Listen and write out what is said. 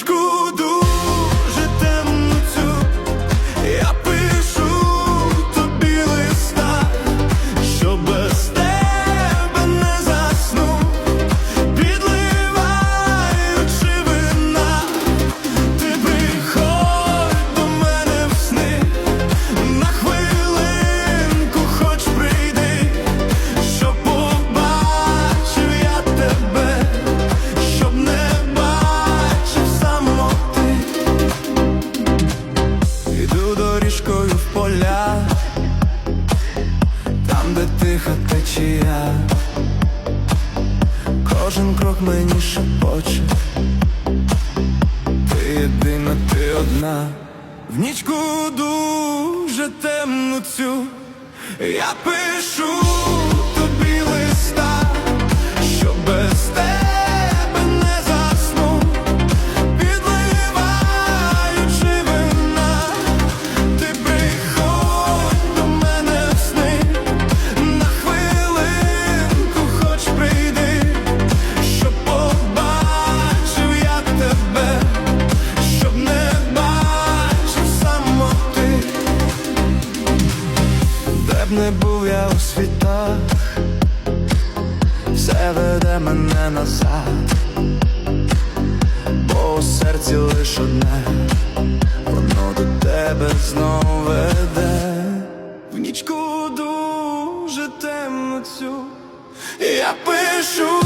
нічку доріжкою в поля, там, де тиха течія, кожен крок мені шепоче, ти єдина, ти одна, в нічку дуже темну цю, я пишу не був я у світах, все веде мене назад. Бо у серці лиш одне, воно до тебе знов веде, в нічку дуже темну цю, я пишу